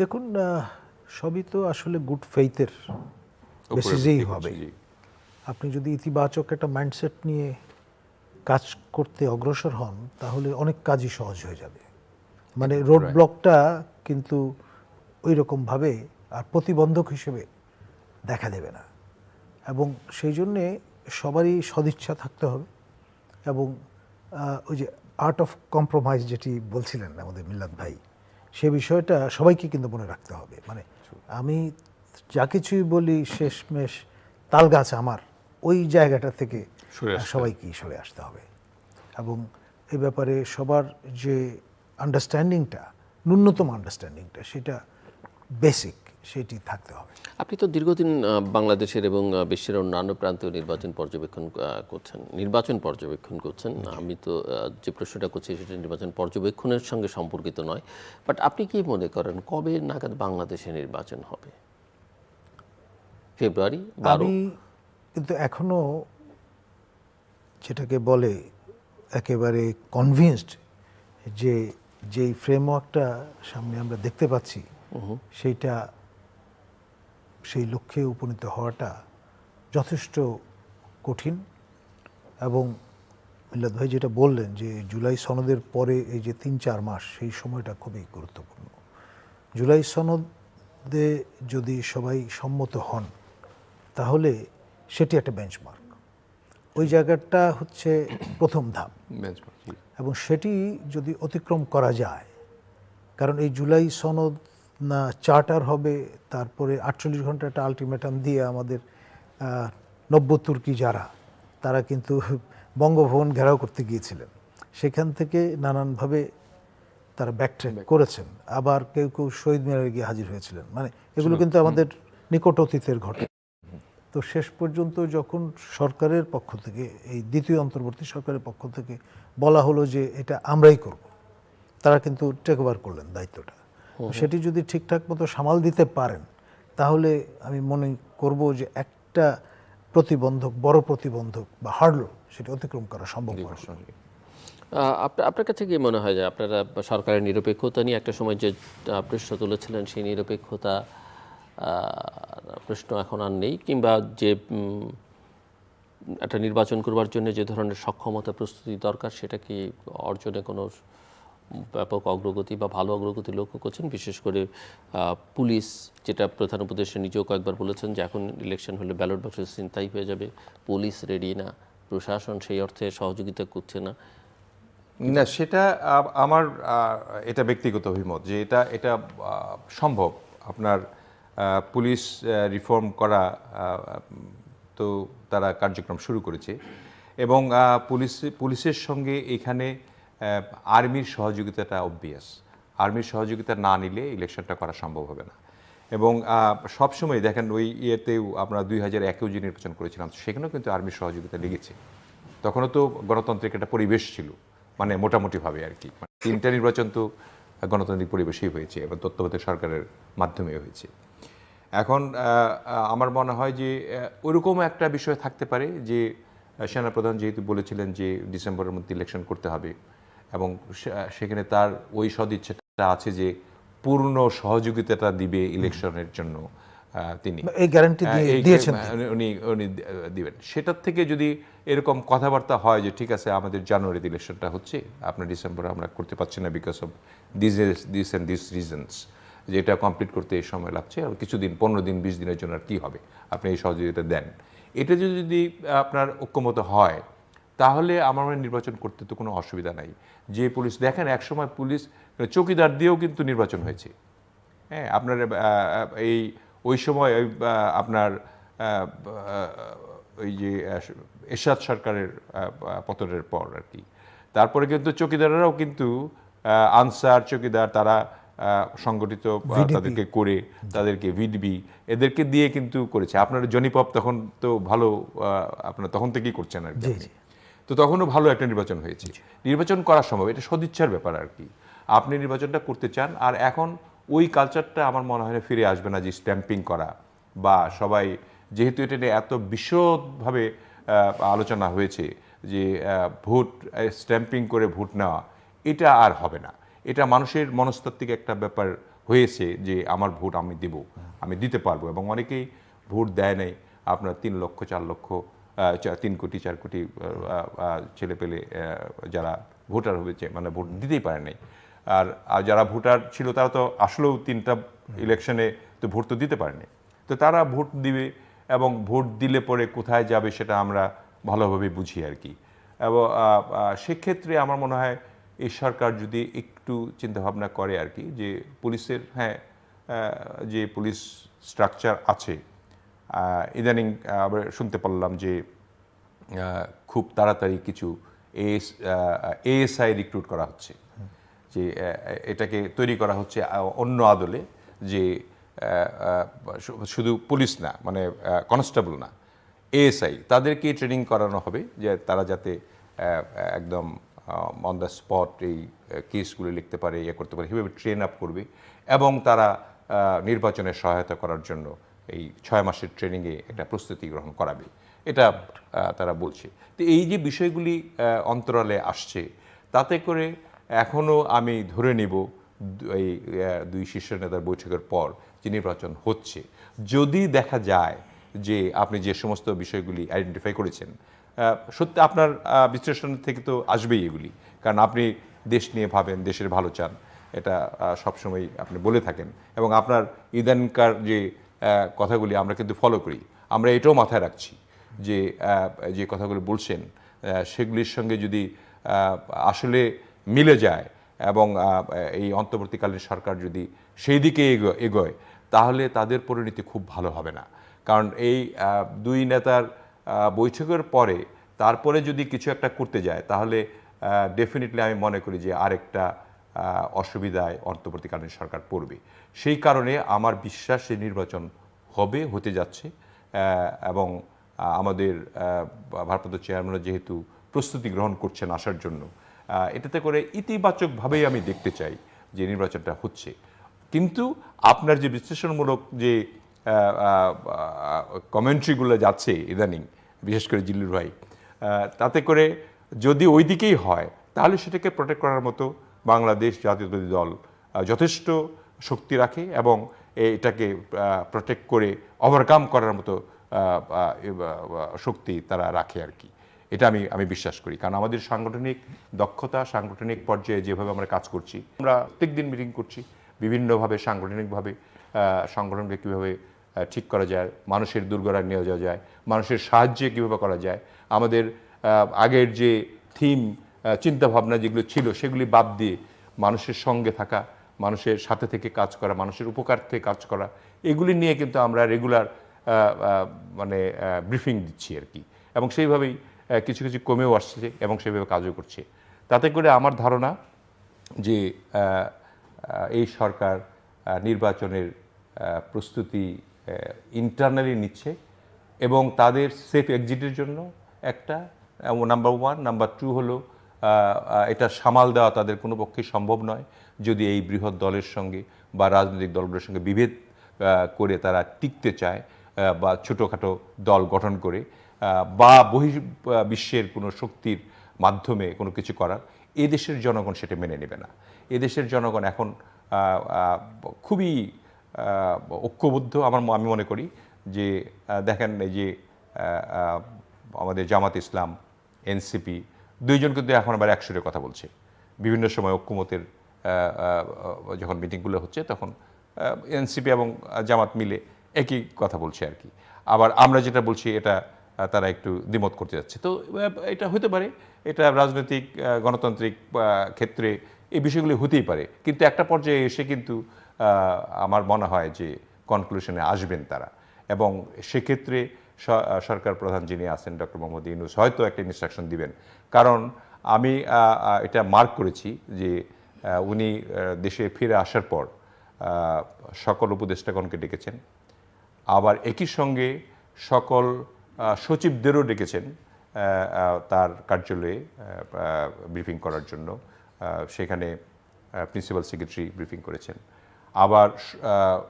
দেখুন সবই তো আসলে গুড ফেইথের বেসিসেই হবে। আপনি যদি ইতিবাচক একটা মাইন্ডসেট নিয়ে কাজ করতে অগ্রসর হন তাহলে অনেক কাজই সহজ হয়ে যাবে। মানে রোড ব্লকটা কিন্তু ওই রকমভাবে আর প্রতিবন্ধক হিসেবে দেখা দেবে না। এবং সেই জন্যে সবারই সদিচ্ছা থাকতে হবে এবং ওই যে আর্ট অফ কম্প্রোমাইজ যেটি বলছিলেন আমাদের মিল্লাত ভাই সে বিষয়টা সবাইকে কিন্তু মনে রাখতে হবে। মানে আমি যা কিছুই বলি শেষমেশ তাল গাছ আমার। ওই জায়গাটা থেকে সবাইকে সবাইকেই সরে আসতে হবে। এবং এ ব্যাপারে সবার যে আন্ডারস্ট্যান্ডিংটা ন্যূনতম আন্ডারস্ট্যান্ডিংটা সেটা বেসিক সেটি থাকতে হবে। আপনি তো দীর্ঘদিন বাংলাদেশের এবং বিশ্বের অন্যান্য প্রান্তীয় নির্বাচন পর্যবেক্ষণ করছেন নির্বাচন পর্যবেক্ষণ করছেন। আমি তো যে প্রশ্নটা করছি সেটা নির্বাচন পর্যবেক্ষণের সঙ্গে সম্পর্কিত নয়। বাট আপনি কি মনে করেন কবে নাগাদ বাংলাদেশে নির্বাচন হবে? ফেব্রুয়ারি বারো? আমি কিন্তু এখনও যেটাকে বলে একেবারে কনভিন্সড যে যেই ফ্রেমওয়ার্কটা সামনে আমরা দেখতে পাচ্ছি সেইটা সেই লক্ষ্যে উপনীত হওয়াটা যথেষ্ট কঠিন এবং মিল্লাদ ভাই যেটা বললেন যে জুলাই সনদের পরে এই যে তিন চার মাস সেই সময়টা খুবই গুরুত্বপূর্ণ। জুলাই সনদে যদি সবাই সম্মত হন তাহলে সেটি একটা বেঞ্চমার্ক ওই জায়গাটা হচ্ছে প্রথম ধাপ। এবং সেটি যদি অতিক্রম করা যায় কারণ এই জুলাই সনদ না চার্টার হবে তারপরে আটচল্লিশ ঘণ্টা একটা আলটিমেটাম দিয়ে আমাদের নব্য তুর্কি যারা তারা কিন্তু বঙ্গভবন ঘেরাও করতে গিয়েছিলেন। সেখান থেকে নানানভাবে তারা ব্যাকট্রেক করেছেন। আবার কেউ কেউ শহীদ মিনারে গিয়ে হাজির হয়েছিলেন। মানে এগুলো কিন্তু আমাদের নিকট অতীতের ঘটনা। তো শেষ পর্যন্ত যখন সরকারের পক্ষ থেকে এই দ্বিতীয় অন্তর্বর্তী সরকারের পক্ষ থেকে বলা হলো যে এটা আমরাই করব তারা কিন্তু টেক ওভার করলেন দায়িত্বটা। সেটি যদি ঠিকঠাক মতো সামাল দিতে পারেন তাহলে আমি মনে করব যে একটা প্রতিবন্ধক বড় প্রতিবন্ধক বা হার্ডলো সেটা অতিক্রম করা সম্ভব আপনার কাছে কি মনে হয় যে আপনারা সরকারের নিরপেক্ষতা নিয়ে একটা সময় যে প্রশ্ন তুলেছিলেন সেই নিরপেক্ষতা প্রশ্ন এখন আর নেই কিংবা যে একটা নির্বাচন করবার জন্য যে ধরনের সক্ষমতা প্রস্তুতি দরকার সেটা কি অর্জনে কোনো ব্যাপক অগ্রগতি বা ভালো অগ্রগতি লক্ষ্য করছেন। বিশেষ করে পুলিশ যেটা প্রধান উপদেষ্টা নিজেও কয়েকবার বলেছেন যে এখন ইলেকশন হলে ব্যালট বক্সের চিন্তাই হয়ে যাবে। পুলিশ রেডি না, প্রশাসন সেই অর্থে সহযোগিতা করছে না। না, সেটা আমার এটা ব্যক্তিগত অভিমত যে এটা এটা সম্ভব। আপনার পুলিশ রিফর্ম করা তো তারা কার্যক্রম শুরু করেছে। এবং পুলিশ, পুলিশের সঙ্গে এখানে আর্মির সহযোগিতাটা অবভিয়াস আর্মির সহযোগিতা না নিলে ইলেকশনটা করা সম্ভব হবে না। এবং সব সময় দেখেন ওই ইয়েতেও আমরা দুই হাজার একেও যে নির্বাচন করেছিলাম, সেখানেও কিন্তু আর্মির সহযোগিতা লেগেছে। তখনও তো গণতান্ত্রিক একটা পরিবেশ ছিল মানে মোটামুটিভাবে আর কি। মানে তিনটা নির্বাচন তো গণতান্ত্রিক পরিবেশেই হয়েছে এবং তত্ত্বাবধায়ক সরকারের মাধ্যমে হয়েছে। এখন আমার মনে হয় যে ওরকম একটা বিষয় থাকতে পারে যে সেনাপ্রধান যেহেতু বলেছিলেন যে, ডিসেম্বরের মধ্যে ইলেকশন করতে হবে। এবং সেখানে তার ওই সদিচ্ছাটা আছে যে পূর্ণ সহযোগিতাটা দিবে ইলেকশনের জন্য তিনি। এই গ্যারান্টি দিয়েছেন উনি উনি দিবেন। সেটার থেকে যদি এরকম কথাবার্তা হয় যে ঠিক আছে আমাদের জানুয়ারিতে ইলেকশনটা হচ্ছে আপনার ডিসেম্বরে আমরা করতে পারছি না because of this this and this reasons যে এটা কমপ্লিট করতে এই সময় লাগছে আর কিছুদিন পনেরো দিন বিশ দিনের জন্য আর কী হবে? আপনি এই সহযোগিতা দেন। এটা যদি যদি আপনার ঐক্যমত হয় তাহলে আমার মনে হয় নির্বাচন করতে তো কোনো অসুবিধা নাই। যে পুলিশ দেখেন একসময় পুলিশ চৌকিদার দিয়েও কিন্তু নির্বাচন হয়েছে। হ্যাঁ আপনার এই ওই সময় আপনার ওই যে এরশাদ সরকারের পতনের পর আর কি। তারপরে কিন্তু চৌকিদারেরাও কিন্তু আনসার চৌকিদার তারা সংগঠিত তাদেরকে করে তাদেরকে ভিডবি এদেরকে দিয়ে কিন্তু করেছে। আপনার জনিপপ তখন তো ভালো আপনার তখন থেকেই করছেন আর কি। তো তখনও ভালো একটা নির্বাচন হয়েছে। নির্বাচন করা সম্ভব এটা সদিচ্ছার ব্যাপার আর কি। আপনি নির্বাচনটা করতে চান আর এখন ওই কালচারটা আমার মনে হয় না ফিরে আসবে না যে স্ট্যাম্পিং করা বা সবাই যেহেতু এটা নিয়ে এত বিশদভাবে আলোচনা হয়েছে যে ভোট স্ট্যাম্পিং করে ভোট নেওয়া এটা আর হবে না। এটা মানুষের মনস্তাত্ত্বিক একটা ব্যাপার হয়েছে যে আমার ভোট আমি দেব আমি দিতে পারব এবং অনেকেই ভোট দেয় নাই আপনার তিন লক্ষ চার লক্ষ তিন কোটি, চার কোটি ছেলে পেলে যারা ভোটার হয়েছে মানে ভোট দিতেই পারে নাই। আর যারা ভোটার ছিল, তারা তো আসলেও তিনটা ইলেকশনে তো ভোট তো দিতে পারেনি। তো তারা ভোট দিবে এবং ভোট দিলে পরে কোথায় যাবে সেটা আমরা ভালোভাবে বুঝি আর কি। এবং সেক্ষেত্রে আমার মনে হয় এই সরকার যদি একটু চিন্তাভাবনা করে আর কি, যে পুলিশের হ্যাঁ যে পুলিশ স্ট্রাকচার আছে ইদানিং আবার শুনতে পারলাম যে খুব তাড়াতাড়ি কিছু এএস এএসআই রিক্রুট করা হচ্ছে। যে এটাকে তৈরি করা হচ্ছে অন্য আদলে যে শুধু পুলিশ না মানে কনস্টেবল না, এএসআই তাদেরকে ট্রেনিং করানো হবে, যে তারা যাতে একদম অন দ্য স্পট এই কেসগুলি লিখতে পারে ইয়ে করতে পারে, সেভাবে ট্রেন আপ করবে এবং তারা নির্বাচনে সহায়তা করার জন্য এই ছয় মাসের ট্রেনিংয়ে একটা প্রস্তুতি গ্রহণ করাবে। এটা তারা বলছে। তো এই যে বিষয়গুলি অন্তরালে আসছে, তাতে করে এখনও আমি ধরে নিব এই দুই শীর্ষ নেতার বৈঠকের পর যে নির্বাচন হচ্ছে। যদি দেখা যায় যে আপনি যে সমস্ত বিষয়গুলি আইডেন্টিফাই করেছেন সত্যি আপনার বিশ্লেষণ থেকে তো আসবেই এগুলি। কারণ আপনি দেশ নিয়ে ভাবেন, দেশের ভালো চান, এটা সবসময় আপনি বলে থাকেন। এবং আপনার ইদানকার যে কথাগুলি আমরা কিন্তু ফলো করি। আমরা এটাও মাথায় রাখছি যে যে কথাগুলো বলছেন সেগুলির সঙ্গে যদি আসলে মিলে যায় এবং এই অন্তর্বর্তীকালীন সরকার যদি সেই দিকে এগো- এগোয়, তাহলে তাদের পরিণতি খুব ভালো হবে না। কারণ এই দুই নেতার বৈঠকের পরে তারপরে যদি কিছু একটা করতে যায়, তাহলে ডেফিনেটলি আমি মনে করি যে আরেকটা অসুবিধায় অন্তর্বর্তীকালীন সরকার পড়বে। সেই কারণে আমার বিশ্বাস এই নির্বাচন হবে, হতে যাচ্ছে এবং আমাদের ভারপ্রাপ্ত চেয়ারম্যান যেহেতু প্রস্তুতি গ্রহণ করছেন আসার জন্য এটাতে করে ইতিবাচকভাবেই আমি দেখতে চাই যে নির্বাচনটা হচ্ছে। কিন্তু আপনার যে বিশ্লেষণমূলক যে কমেন্ট্রিগুলো যাচ্ছে ইদানিং, বিশেষ করে জিল্লুর ভাই তাতে করে যদি ওই দিকেই হয়, তাহলে সেটাকে প্রোটেক্ট করার মতো বাংলাদেশ জাতীয়তাবাদী দল যথেষ্ট শক্তি রাখে এবং এটাকে প্রোটেক্ট করে ওভারকাম করার মতো শক্তি তারা রাখে আর কি। এটা আমি আমি বিশ্বাস করি। কারণ আমাদের সাংগঠনিক দক্ষতা, সাংগঠনিক পর্যায়ে যেভাবে আমরা কাজ করছি, আমরা প্রত্যেকদিন মিটিং করছি, বিভিন্নভাবে সাংগঠনিকভাবে সংগঠনকে কীভাবে ঠিক করা যায়, মানুষের দুর্গরা নিয়ে যাওয়া যায়, মানুষের সাহায্যে কীভাবে করা যায়, আমাদের আগের যে থিম চিন্তাভাবনা যেগুলো ছিল, সেগুলি বাদ দিয়ে মানুষের সঙ্গে থাকা, মানুষের সাথে থেকে কাজ করা, মানুষের উপকার থেকে কাজ করা, এগুলি নিয়ে কিন্তু আমরা রেগুলার মানে ব্রিফিং দিচ্ছি আর কি। এবং সেইভাবেই কিছু কিছু কমেও আসছে এবং সেইভাবে কাজও করছে। তাতে করে আমার ধারণা যে এই সরকার নির্বাচনের প্রস্তুতি ইন্টারনালি নিচ্ছে এবং তাদের সেফ এক্সিটের জন্য একটা নাম্বার ওয়ান নাম্বার টু হলো এটা সামাল দেওয়া তাদের কোনো পক্ষে সম্ভব নয় যদি এই বৃহৎ দলের সঙ্গে বা রাজনৈতিক দলগুলোর সঙ্গে বিভেদ করে তারা টিকতে চায় বা ছোটোখাটো দল গঠন করে বা বহি বিশ্বের কোনো শক্তির মাধ্যমে কোনো কিছু করার এ দেশের জনগণ সেটা মেনে নেবে না। এদেশের জনগণ এখন খুবই ঐক্যবদ্ধ। আমার আমি মনে করি যে দেখেন এই যে আমাদের জামাত ইসলাম, এনসিপি দুইজন কিন্তু এখন আবার একসুরে কথা বলছে। বিভিন্ন সময় ঐক্যমতের যখন মিটিংগুলো হচ্ছে তখন এনসিপি এবং জামাত মিলে একই কথা বলছে আর কি। আবার আমরা যেটা বলছি এটা তারা একটু দ্বিমত করতে যাচ্ছে। তো এটা হতে পারে, এটা রাজনৈতিক গণতান্ত্রিক ক্ষেত্রে এই বিষয়গুলি হতেই পারে। কিন্তু একটা পর্যায়ে এসে কিন্তু আমার মনে হয় যে কনক্লুশনে আসবেন তারা। এবং সেক্ষেত্রে সরকার প্রধান যিনি আছেন, ডক্টর মোহাম্মদ ইউনুস, হয়তো একটা ইনস্ট্রাকশন দিবেন। কারণ আমি এটা মার্ক করেছি যে উনি দেশে ফিরে আসার পর সকল উপদেষ্টাগণকে ডেকেছেন। আবার একই সঙ্গে সকল সচিবদেরও ডেকেছেন তার কার্যালয়ে ব্রিফিং করার জন্য। সেখানে প্রিন্সিপাল সেক্রেটারি ব্রিফিং করেছেন। আবার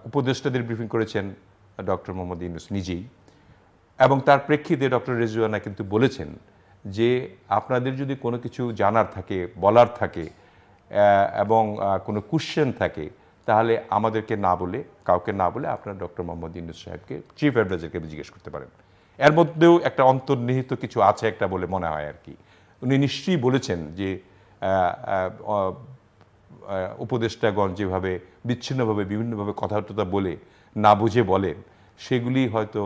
উপদেষ্টাদের ব্রিফিং করেছেন ডক্টর মোহাম্মদ ইউনুস নিজেই। এবং তার প্রেক্ষিতে ডক্টর রেজুয়ানা কিন্তু বলেছেন যে আপনাদের যদি কোনো কিছু জানার থাকে, বলার থাকে এবং কোনো কোশ্চেন থাকে, তাহলে আমাদেরকে না বলে, কাউকে না বলে আপনার ডক্টর মোহাম্মদ ইউনুস সাহেবকে চিফ অ্যাডভাইজারকে জিজ্ঞেস করতে পারেন। এর মধ্যেও একটা অন্তর্নিহিত কিছু আছে একটা বলে মনে হয় আর কি। উনি নিশ্চয়ই বলেছেন যে উপদেষ্টাগণ যেভাবে বিচ্ছিন্নভাবে, বিভিন্নভাবে কথাবার্তা বলে, না বুঝে বলেন, সেগুলি হয়তো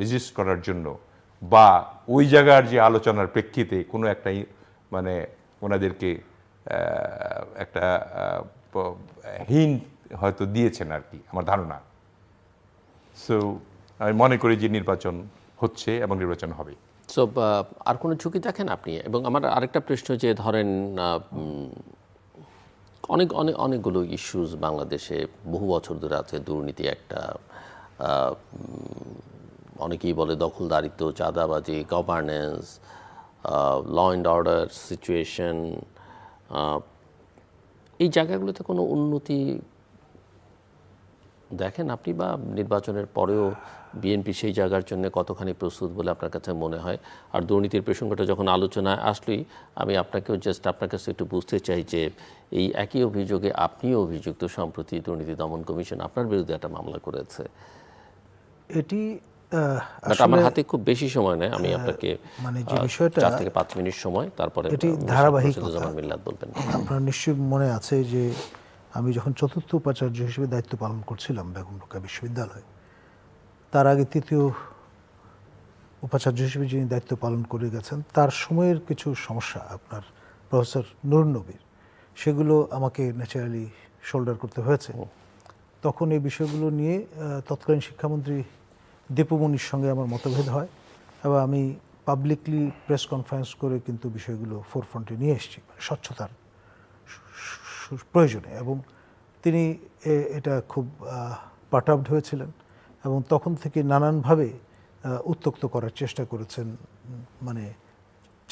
রেজিস্ট করার জন্য বা ওই জায়গার যে আলোচনার প্রেক্ষিতে কোনো একটা মানে ওনাদেরকে একটা হিন হয়তো দিয়েছেন আর কি, আমার ধারণা। সো আমি মনে করি যে নির্বাচন হচ্ছে এবং নির্বাচন হবে। সো আর কোনো ঝুঁকি দেখেন আপনি? এবং আমার আরেকটা প্রশ্ন যে ধরেন অনেক অনেক, অনেকগুলো ইস্যুস বাংলাদেশে বহু বছর ধরে আছে, দুর্নীতি একটা অনেকেই বলে দখলদারিত্ব, চাঁদাবাজি governance law and order situation এই জায়গাগুলোতে কোনো উন্নতি দেখেন আপনি বা নির্বাচনের পরেও বিএনপি সেই জায়গার জন্য কতখানি প্রস্তুত বলে আপনার কাছে মনে হয়? আর দুর্নীতির প্রসঙ্গটা যখন আলোচনায় আসলেই, আমি আপনাকেও জাস্ট আপনার কাছে একটু বুঝতে চাই যে এই একই অভিযোগে আপনিও অভিযুক্ত সম্প্রতি দুর্নীতি দমন কমিশন আপনার বিরুদ্ধে একটা মামলা করেছে। এটি আমার হাতে খুব বেশি সময় নেই আমি আপনাকে মানে যে বিষয়টা- চার থেকে পাঁচ মিনিট সময় তারপরে এটি আহ, ধারাবাহিকতা। বলবেন। আপনার নিশ্চয়ই মনে আছে যে আমি যখন চতুর্থ উপাচার্য হিসেবে দায়িত্ব পালন করছিলাম বেগম রোকেয়া বিশ্ববিদ্যালয়ে তার আগে তৃতীয় উপাচার্য হিসেবে যিনি দায়িত্ব পালন করে গেছেন তার সময়ের কিছু সমস্যা আপনার প্রফেসর নুর নবীর সেগুলো আমাকে ন্যাচারালি শোল্ডার করতে হয়েছে। তখন এই বিষয়গুলো নিয়ে তৎকালীন শিক্ষামন্ত্রী দীপুমণির সঙ্গে আমার মতভেদ হয় এবং আমি পাবলিকলি প্রেস কনফারেন্স করে কিন্তু বিষয়গুলো ফোরফ্রন্টে নিয়ে এসেছি মানে স্বচ্ছতার প্রয়োজনে। এবং তিনি এটা খুব পাটাবড হয়েছিলেন এবং তখন থেকে নানানভাবে উত্তক্ত করার চেষ্টা করেছেন মানে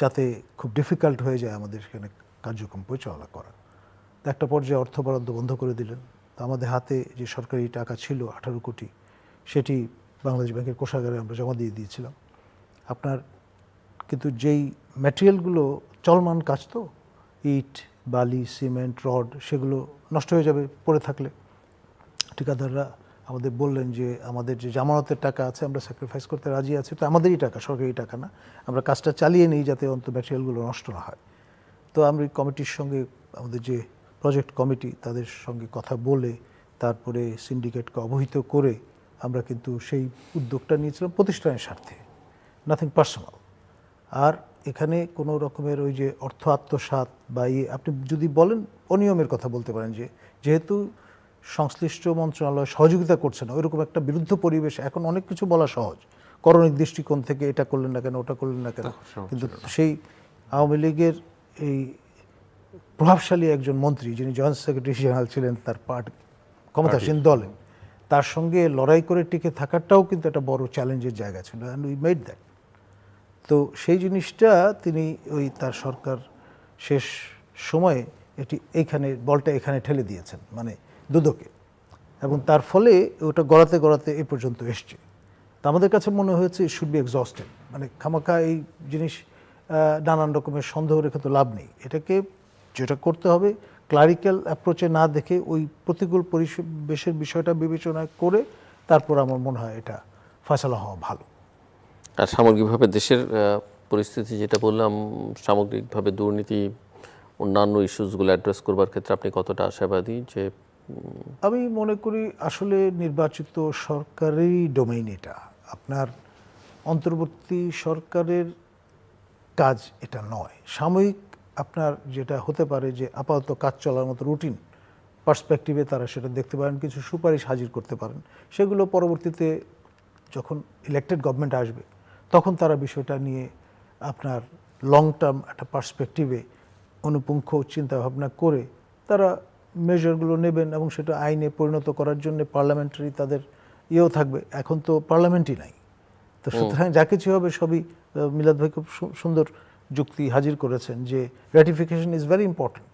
যাতে খুব ডিফিকাল্ট হয়ে যায় আমাদের এখানে কার্যক্রম পরিচালনা করা। একটা পর্যায়ে অর্থ বরাদ্দ বন্ধ করে দিলেন। তো আমাদের হাতে যে সরকারি টাকা ছিল আঠারো কোটি, সেটি বাংলাদেশ ব্যাংকের কোষাগারে আমরা জমা দিয়ে দিয়েছিলাম। আপনার কিন্তু যেই ম্যাটেরিয়ালগুলো চলমান কাজ তো, ইট, বালি, সিমেন্ট, রড, সেগুলো নষ্ট হয়ে যাবে পড়ে থাকলে। ঠিকাদাররা আমাদের বললেন যে আমাদের যে জামানতের টাকা আছে আমরা স্যাক্রিফাইস করতে রাজি আছি, তো আমাদেরই টাকা, সরকারি টাকা না। আমরা কাজটা চালিয়ে নিই যাতে অন্ত ম্যাটেরিয়ালগুলো নষ্ট না হয়। তো আমি কমিটির সঙ্গে আমাদের যে প্রজেক্ট কমিটি তাদের সঙ্গে কথা বলে, তারপরে সিন্ডিকেটকে অবহিত করে আমরা কিন্তু সেই উদ্যোগটা নিয়েছিলাম প্রতিষ্ঠানের স্বার্থে। নাথিং পার্সোনাল আর এখানে কোনো রকমের ওই যে অর্থ আত্মসাৎ বা ইয়ে আপনি যদি বলেন অনিয়মের কথা বলতে পারেন যে যেহেতু সংশ্লিষ্ট মন্ত্রণালয় সহযোগিতা করছে না ওইরকম একটা বিরুদ্ধ পরিবেশ এখন অনেক কিছু বলা সহজ। করণিক দৃষ্টিকোণ থেকে এটা করলেন না কেন ওটা করলেন না কেন। কিন্তু সেই আওয়ামী লীগের এই প্রভাবশালী একজন মন্ত্রী যিনি জয়েন্ট সেক্রেটারি জেনারেল ছিলেন তার পার্ট ক্ষমতাসীন দলে তার সঙ্গে লড়াই করে টিকে থাকাটাও কিন্তু একটা বড় চ্যালেঞ্জের জায়গা ছিল অ্যান্ড উই মেড দ্যাট তো সেই জিনিসটা তিনি ওই তার সরকার শেষ সময়ে এটি এইখানে, বলটা এখানে ঠেলে দিয়েছেন মানে দুদকে। এবং তার ফলে ওটা গড়াতে গড়াতে এ পর্যন্ত এসছে। তা আমাদের কাছে মনে হয়েছে ইট শুড বি এক্সস্টেড মানে খামাখা এই জিনিস নানান রকমের সন্দেহ রেখে তো লাভ নেই। এটাকে যেটা করতে হবে ক্লারিক্যাল অ্যাপ্রোচে না দেখে ওই প্রতিকূল পরিবেশের বিষয়টা বিবেচনা করে তারপর আমার মনে হয় এটা ফয়সলা হওয়া ভালো। আর সামগ্রিকভাবে দেশের পরিস্থিতি যেটা বললাম সামগ্রিকভাবে দুর্নীতি অন্যান্য ইস্যুসগুলো অ্যাড্রেস করবার ক্ষেত্রে আপনি কতটা আশাবাদী যে আমি মনে করি আসলে নির্বাচিত সরকারেরই ডোমেইন এটা। আপনার অন্তর্বর্তী সরকারের কাজ এটা নয়। সাময়িক আপনার যেটা হতে পারে যে আপাতত কাজ চলার মতো রুটিন পার্সপেক্টিভে তারা সেটা দেখতে পারেন কিছু সুপারিশ হাজির করতে পারেন। সেগুলো পরবর্তীতে যখন ইলেক্টেড গভর্নমেন্ট আসবে তখন তারা বিষয়টা নিয়ে আপনার লং টার্ম একটা পার্সপেক্টিভে অনুপুঙ্খ চিন্তা ভাবনা করে তারা মেজারগুলো নেবেন এবং সেটা আইনে পরিণত করার জন্য পার্লামেন্টারি তাদের ইয়েও থাকবে। এখন তো পার্লামেন্টই নাই। তো সুতরাং যা কিছু হবে সবই মিলাদ ভাই খুব সুন্দর যুক্তি হাজির করেছেন যে র্যাটিফিকেশন ইজ ভেরি ইম্পর্টেন্ট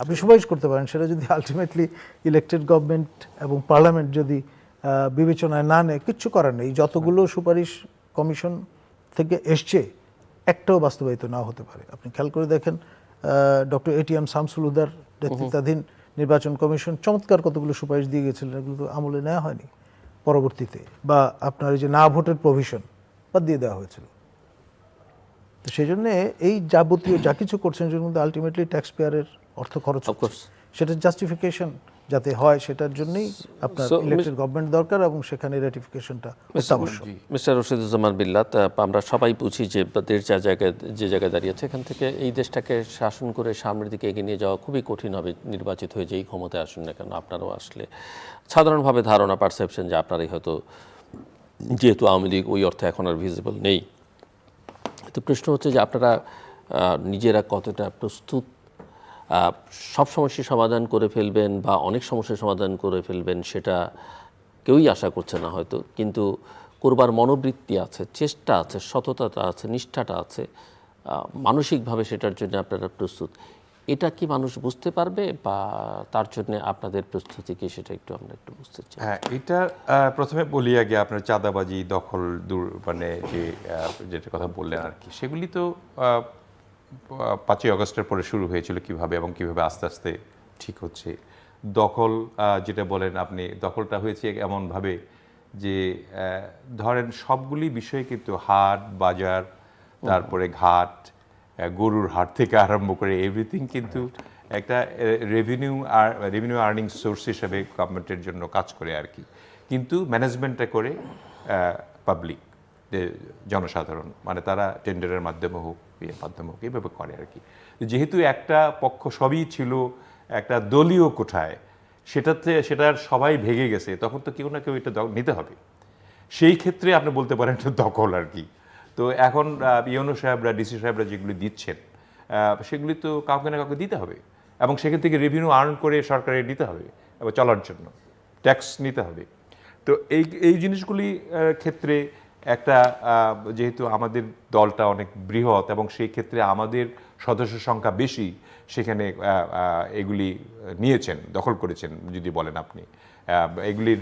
আপনি সুপারিশ করতে পারেন সেটা যদি আলটিমেটলি ইলেক্টেড গভর্নমেন্ট এবং পার্লামেন্ট যদি বিবেচনায় না নেয় কিচ্ছু করার নেই। যতগুলো সুপারিশ কমিশন থেকে এসছে একটাও বাস্তবায়িত না হতে পারে। আপনি খেয়াল করে দেখেন ডক্টর এটিএম শামসুল হুদার নেতৃত্বাধীন নির্বাচন কমিশন চমৎকার কতগুলো সুপারিশ দিয়ে গেছিলেন এগুলো তো আমলে নেওয়া হয়নি। পরবর্তীতে বা আপনার এই যে না ভোটের প্রভিশন বাদ দিয়ে দেওয়া হয়েছিল। তো সেই জন্য এই যাবতীয় যা কিছু করছেন সেটার মধ্যে আলটিমেটলি ট্যাক্স পেয়ারের অর্থ খরচ. সেটার জাস্টিফিকেশন যাতে হয় সেটার জন্যই আপনার ইলেকটেড গভর্নমেন্ট দরকার এবং সেখানে রেটিফিকেশনটা অত্যাবশ্যক। মিস্টার রশিদুজ্জামান বিল্লাত আমরা সবাই বুঝি যে দেশ যা জায়গায় যে জায়গায় দাঁড়িয়েছে এখান থেকে এই দেশটাকে শাসন করে সামনের দিকে এগিয়ে নিয়ে যাওয়া খুবই কঠিন হবে নির্বাচিত হয়ে যেই ক্ষমতায় আসুন না কেন আপনারাও আসলে। সাধারণভাবে ধারণা পারসেপশন যে আপনারাই হয়তো যেহেতু আওয়ামী লীগ ওই অর্থে এখন আর ভিজিবল নেই। তো প্রশ্ন হচ্ছে যে আপনারা নিজেরা কতটা প্রস্তুত? সব সমস্যার সমাধান করে ফেলবেন বা অনেক সমস্যার সমাধান করে ফেলবেন সেটা কেউই আশা করছে না হয়তো। কিন্তু করবার মনোবৃত্তি আছে, চেষ্টা আছে, সততাটা আছে, নিষ্ঠাটা আছে মানসিকভাবে সেটার জন্য আপনারা প্রস্তুত। এটা কি মানুষ বুঝতে পারবে বা তার জন্য আপনাদের প্রস্তুতি কি সেটা একটু আমরা একটু বুঝতে চাই? হ্যাঁ এটা প্রথমে বলি আগে আপনার চাঁদাবাজি দখল দূর মানে যে যেটা কথা বললেন আর কি সেগুলি তো পাঁচই আগস্টের পরে শুরু হয়েছিল কীভাবে এবং কীভাবে আস্তে আস্তে ঠিক হচ্ছে। দখল যেটা বলেন আপনি দখলটা হয়েছে এমনভাবে যে ধরেন সবগুলি বিষয় কিন্তু হাট বাজার তারপরে ঘাট গরুর হাট থেকে আরম্ভ করে এভরিথিং কিন্তু একটা রেভিনিউ আর রেভিনিউ আর্নিং সোর্স হিসেবে গভর্নমেন্টের জন্য কাজ করে আর কি। কিন্তু ম্যানেজমেন্টটা করে পাবলিক জনসাধারণ মানে তারা টেন্ডারের মাধ্যমে হোক ইয়ের মাধ্যমে হোক এইভাবে করে আর কি। যেহেতু একটা পক্ষ সবই ছিল একটা দলীয় কোঠায় সেটাতে সেটার সবাই ভেঙে গেছে তখন তো কেউ না কেউ এটা নিতে হবে। সেই ক্ষেত্রে আপনি বলতে পারেন একটা দখল আর কি। তো এখন ইউনো সাহেবরা, ডিসি সাহেবরা যেগুলি দিচ্ছেন সেগুলি তো কাউকে না কাউকে দিতে হবে এবং সেখান থেকে রেভিনিউ আর্ন করে সরকারের দিতে হবে এবং চলার জন্য ট্যাক্স নিতে হবে। তো এই এই জিনিসগুলি ক্ষেত্রে একটা যেহেতু আমাদের দলটা অনেক বৃহৎ এবং সেই ক্ষেত্রে আমাদের সদস্য সংখ্যা বেশি, সেখানে এগুলি নিয়েছেন, দখল করেছেন, যদি বলেন আপনি। এগুলির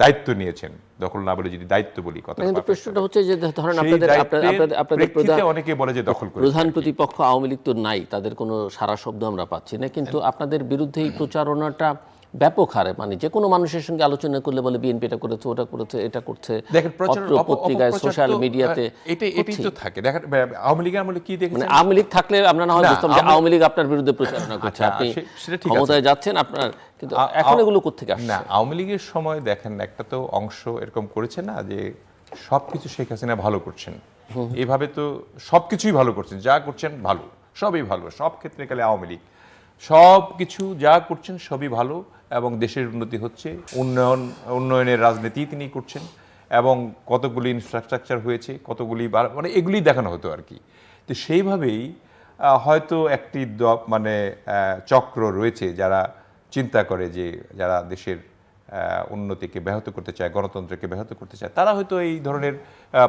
দায়িত্ব নিয়েছেন। দখল না বলে যদি দায়িত্ব বলি কথা কিন্তু প্রশ্নটা হচ্ছে যে ধরেন আপনাদের আপনাদের আপনাদের আপনাদের প্রধান অনেকে বলে যে দখল করে প্রধান প্রতিপক্ষ আওয়ামী লীগ তো নাই তাদের কোনো সারা শব্দ আমরা পাচ্ছি না। কিন্তু আপনাদের বিরুদ্ধে এই প্রচারণাটা ব্যাপক হারে মানে যে কোনো মানুষের সঙ্গে আলোচনা করলে বলে বিএনপি এটা করেছে ওটা করেছে এটা করছে দেখেন প্রচার পত্রিকায় সোশ্যাল মিডিয়াতে এটাই এটাই তো থাকে। দেখেন আওয়ামী লীগের আমলে কি মানে আওয়ামী লীগ থাকলে আমরা না হয় বুঝতাম যে আওয়ামী- লীগ আপনার বিরুদ্ধে প্রচারণা করছে। আচ্ছা, আপনি ঠিক আছে। ক্ষমতায় যাচ্ছেন আপনার কিন্তু এখন এগুলো কোথেকে আসছে? না আওয়ামী লীগের সময় দেখেন একটা তো অংশ এরকম করেছে না যে সবকিছু শেখ হাসিনা ভালো করছেন। এভাবে তো সবকিছুই ভালো করছেন যা করছেন ভালো সবই ভালো সব ক্ষেত্রে গেলে আওয়ামী লীগ। সব কিছু যা করছেন সবই ভালো এবং দেশের উন্নতি হচ্ছে। উন্নয়ন, উন্নয়নের রাজনীতি তিনি করছেন এবং কতগুলি ইনফ্রাস্ট্রাকচার হয়েছে, কতগুলি মানে এগুলি দেখানো হতো আর কি। তো সেইভাবেই হয়তো একটি মানে চক্র রয়েছে যারা চিন্তা করে যে যারা দেশের উন্নতিকে ব্যাহত করতে চায়, গণতন্ত্রকে ব্যাহত করতে চায়, তারা হয়তো এই ধরনের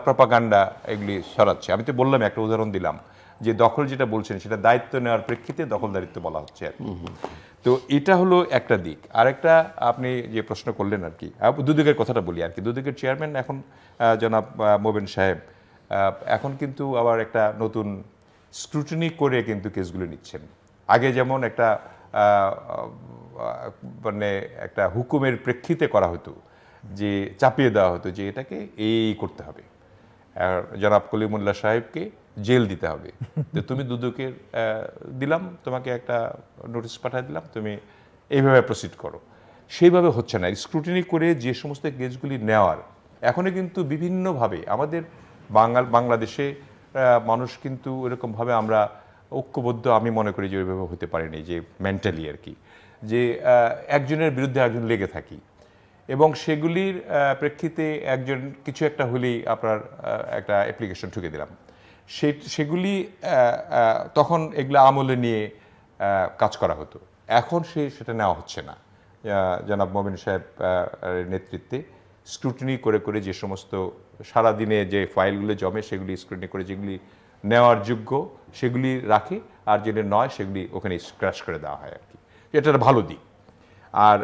প্রপাগান্ডা এগুলি সরাচ্ছে আমি তো বললাম, একটা উদাহরণ দিলাম। যে দখল যেটা বলছেন, সেটা দায়িত্ব নেওয়ার প্রেক্ষিতে দখলদারিত্ব বলা হচ্ছে আর। তো এটা হলো একটা দিক। আরেকটা আপনি যে প্রশ্ন করলেন আর কি দুদকের কথাটা বলি আর কি। দুদকের চেয়ারম্যান এখন জনাব মোবেন সাহেব এখন কিন্তু আবার একটা নতুন স্ক্রুটিনি করে কিন্তু কেসগুলো নিচ্ছেন। আগে যেমন একটা মানে একটা হুকুমের প্রেক্ষিতে করা হতো, যে চাপিয়ে দেওয়া হতো, যে এটাকে এই করতে হবে। আর জনাব কলিমুল্লাহ সাহেবকে জেল দিতে হবে। তো তুমি দুদকের দিলাম, তোমাকে একটা নোটিশ পাঠিয়ে দিলাম, তুমি এইভাবে প্রসিড করো। সেইভাবে হচ্ছে না। স্ক্রুটিনি করে যে সমস্ত কেসগুলি নেওয়ার এখনও কিন্তু বিভিন্নভাবে আমাদের বাঙাল, বাংলাদেশে মানুষ কিন্তু এরকমভাবে আমরা ঐক্যবদ্ধ, আমি মনে করি যে ওইভাবে হতে পারেনি, যে মেন্টালি আর কি। যে একজনের বিরুদ্ধে একজন লেগে থাকি এবং সেগুলির প্রেক্ষিতে একজন, কিছু একটা হলেই আপনার একটা অ্যাপ্লিকেশন ঠুকে দিলাম। সে, সেগুলি তখন এগুলো আমলে নিয়ে কাজ করা হতো। এখন সে, সেটা নেওয়া হচ্ছে না। জনাব মমিন সাহেব নেতৃত্বে স্ক্রুটিনি করে করে যে সমস্ত সারাদিনে যে ফাইলগুলো জমে, সেগুলি স্ক্রুটিনি করে যেগুলি নেওয়ার যোগ্য, সেগুলি রাখে, আর যেগুলি নয়, সেগুলি ওখানে স্ক্র্যাচ করে দেওয়া হয় আর কি। এটা একটা ভালো দিক। আর